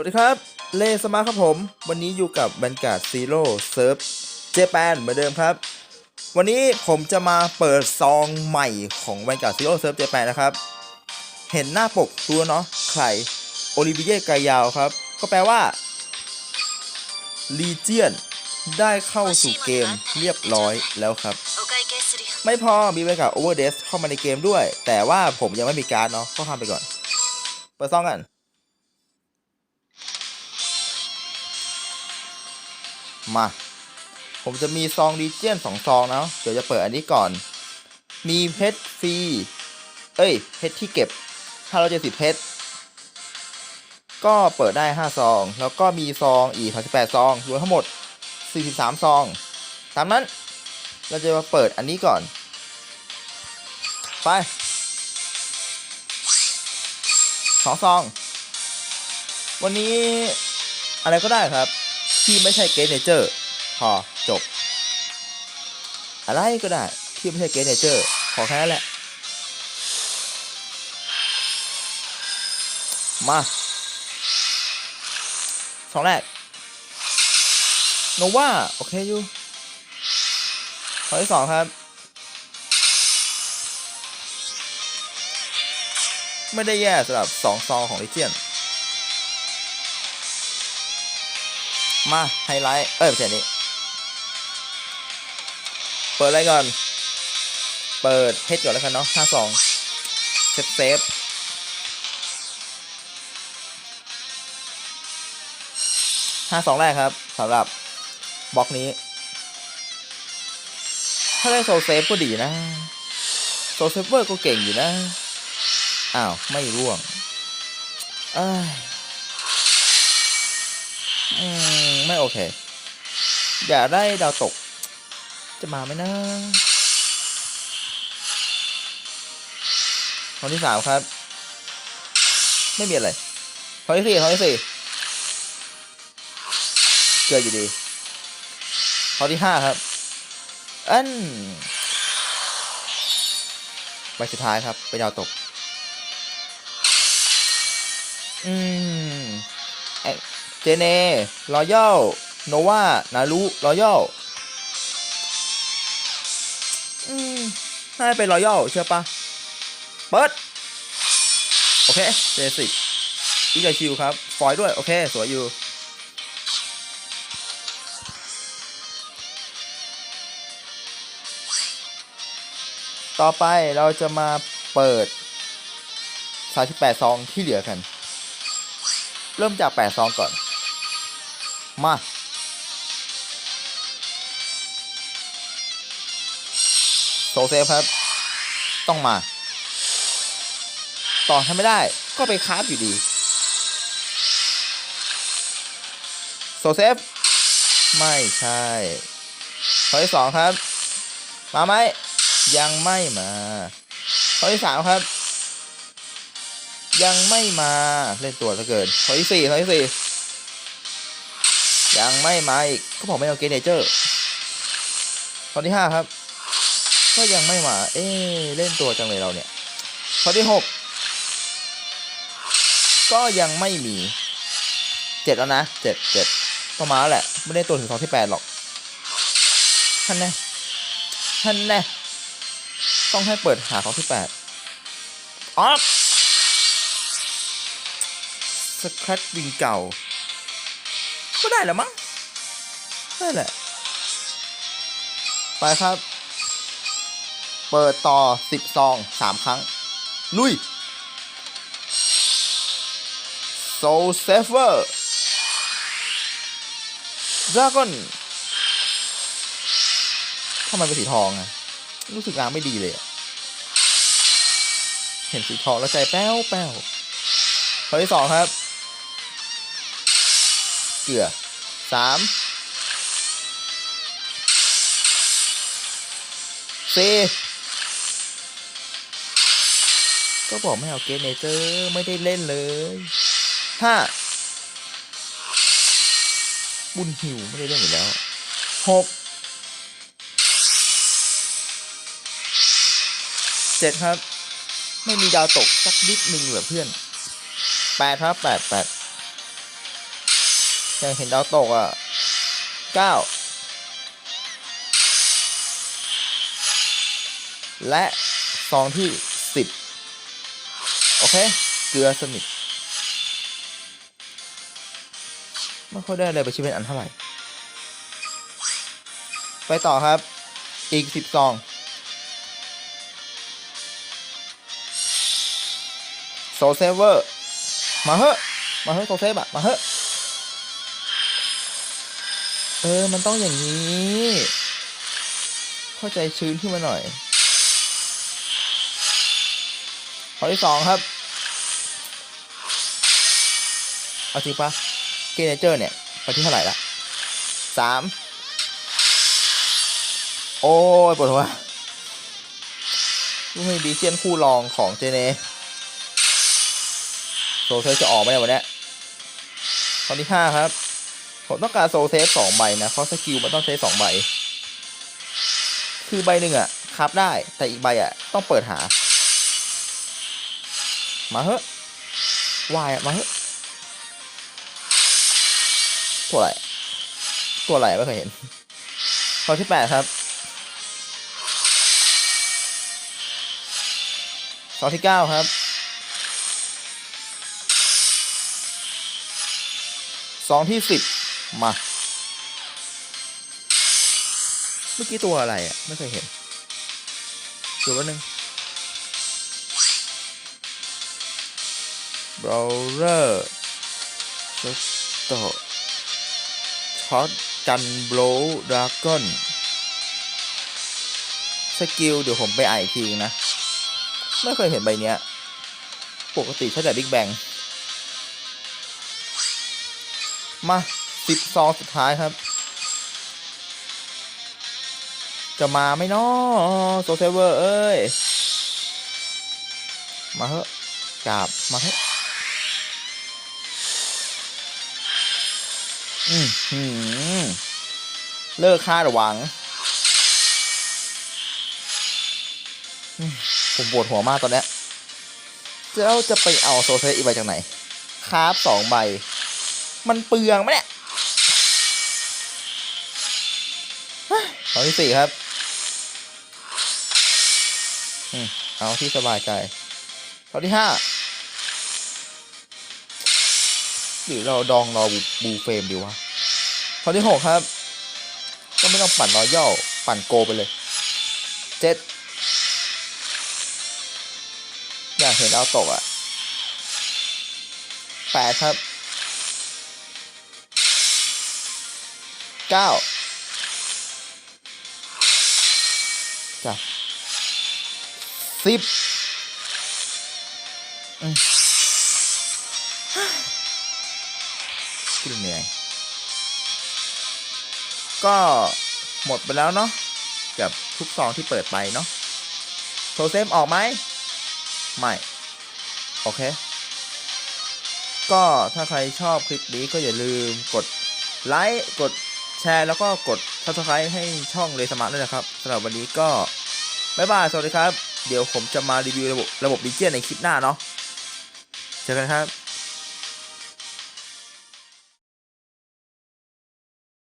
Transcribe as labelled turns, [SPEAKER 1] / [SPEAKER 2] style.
[SPEAKER 1] สวัสดีครับ เลสมาครับผม วันนี้อยู่กับบันการ์ดซีโร่เซิร์ฟเจแปนเหมือนเดิมครับ วันนี้ผมจะมาเปิดซองใหม่ของบันการ์ดซีโร่เซิร์ฟเจแปนนะครับ เห็นหน้าปกตัวเนาะใครโอลิเวียกายาวครับ ก็แปลว่าลีเจียนได้เข้าสู่เกมเรียบร้อยแล้วครับ ไม่พอมีบรรกาศโอเวอร์เดสเข้ามาในเกมด้วย แต่ว่าผมยังไม่มีการ์ดเนาะก็ทำไปก่อน เปิดซองกัน มา ผมจะมีซองดีเจียนสองซองเนาะเดี๋ยวจะเปิดอันนี้ก่อน มีเพชรฟรี เอ้ย เพชรที่เก็บถ้าเราจะสิบเพชร ก็เปิดได้ 5 ซอง แล้วก็มีซองอีก38ซองรวมทั้งหมด 43 ซอง ตามนั้น เราจะมาเปิดอันนี้ก่อน ไปสองซอง วันนี้อะไรก็ได้ครับ ที่ไม่ใช่เกสเนเจอร์พอจบ อะไรก็ได้ที่ไม่ใช่เกสเนเจอร์ขอแค่นั้นแหละ มาสองแรกโนวาโอเคอยู่ข้อที่สองครับ ไม่ได้แย่สำหรับสองซองของลิเจียน มาไฮไลท์ เอ้ยไม่ใช่นี้ เปิดอะไรก่อน เปิดเพชรก่อนแล้วกันเนาะห้าซองเซฟเซฟห้าสองแรกครับสำหรับบล็อกนี้ ถ้าได้โซเซฟก็ดีนะ โซเซฟเวอร์ก็เก่งอยู่นะ อ้าว ไม่ร่วงเอ้ยอืม ไม่โอเค อยากได้ดาวตก จะมาไหมนะข้อที่สามครับ ไม่มีอะไรข้อที่สี่ข้อที่สี่เกืออยู่ดีข้อที่ห้าครับ อันใบสุดท้ายครับ ไปดาวตก เจเนรอยัลโนวานารุรอยัลอืมน่าจะเป็นรอยัลเชื่อปะเปิด โอเค เจสิกอีกาชิวครับ ฟอยด้วย โอเค สวยอยู่ ต่อไปเราจะมาเปิด38ซองที่เหลือกัน เริ่มจาก8ซองก่อน มาโซเซฟครับ ต้องมา ต่อทำไม่ได้ก็ไปคาฟอยู่ดีโซเซฟ ไม่ใช่ข้อที่สองครับ มาไหมยังไม่มาข้อที่สามครับ ยังไม่มาเล่นตัวซะเกินข้อที่สี่ข้อที่สี่ ยังไม่มาอีกก็บอกไม่เอาเกเนเจอร์ข้อที่ห้าครับ ก็ยังไม่มา เอ๊เล่นตัวจังเลยเราเนี่ยข้อที่หกก็ยังไม่มีเจ็ดแล้วนะเจ็ดเจ็ดต้องมาแล้วแหละ ไม่ได้ตัวถึงสองที่แปดหรอกท่านแน่ท่านแน่ต้องให้เปิดหาของที่แปดออฟสครัตวิงเก่า ก็ได้แหละมั้งได้แหละ ไปครับ เปิดต่อสิบซองสามครั้ง ลุยโซเซเวอร์ดราก้อนทำไมเป็นสีทองอะรู้สึกงานไม่ดีเลยอะเห็นสีทองแล้วใจแป้วแป้วข้อที่สองครับ กลือสามสี่ก็บอกไม่เอาเกมเนเจอร์ไม่ได้เล่นเลยห้าบุญหิว ไม่ได้เล่นอยู่แล้วหกเจ็ดครับ ไม่มีดาวตกสักนิดหนึ่งเหรอเพื่อนแปดครับแปดแปด ยังเห็นดาวตกอะเก้าและซองที่สิบโอเค เกลือสนิทไม่ค่อยได้อะไรไปชิ้นเป็นอันเท่าไหร่ ไปต่อครับ อีกสิบซองโซเซเวอร์ มาเฮ้มาเฮ้โซเซฟอะมาเฮ้ เออ มันต้องอย่างนี้ เข้าใจชื้นขึ้นมาหน่อยข้อที่สองครับ เอาจริงปะเกเนเจอร์เนี่ยไปที่เท่าไหร่ละสามโอ้ยปวดหัวลูกให้ดีเจียนคู่รองของเจเนโซเซฟจะออกไหมเนี่ยวันนี้ข้อที่ห้าครับ ผมต้องการโซเซฟสองใบนะเพราะสกิลมันต้องใช้สองใบ คือใบหนึ่งอะครับได้แต่อีกใบอะต้องเปิดหา มาเฮ้วายอะมาเฮ้ตัวอะไรตัวอะไรไม่เคยเห็นข้อที่แปดครับข้อที่เก้าครับสองที่สิบ มา เมื่อกี้ตัวอะไรอะ ไม่เคยเห็นดูแป๊บนึงบราวเรอร์ช็อตโตช็อตกันโบลดราก้อนสกิลเดี๋ยวผมไปอ่านอีกทีนะ ไม่เคยเห็นใบเนี้ย ปกติใช้แต่บิ๊กแบงมา สิบซองสุดท้ายครับ จะมาไหมเนาะโซเซเวอร์ เอ้ย มาเถอะกราบมาเถอะอืมหืมเลิกคาดหวัง ผมปวดหัวมากตอนเนี้ยแล้วจะไปเอาโซเซอีกใบจากไหนคราฟสองใบ มันเปลืองไหมเนี่ย ข้อที่สี่ครับอืมเอาที่สบายใจข้อที่ห้าหรือเราดองรอบูบูเฟรมดีวะข้อที่หกครับ ก็ไม่ต้องปั่นรอย่อปั่นโกไปเลยเจ็ดอยากเห็นเอาตกอะแปดครับเก้า จ้ะสิบอืมขึ้นเหนื่อย ก็หมดไปแล้วเนาะกับทุกซองที่เปิดไปเนาะโทเซมออกไหมไม่ โอเค ก็ถ้าใครชอบคลิปนี้ก็อย่าลืมกดไลค์ กดแชร์ แล้วก็กด subscribe ให้ช่องเลยสมาร์ทด้วยนะครับสำหรับวันนี้ก็ บ๊ายบาย สวัสดีครับ เดี๋ยวผมจะมารีวิวระบบระบบดีเจในคลิปหน้าเนาะ เจอกันครับ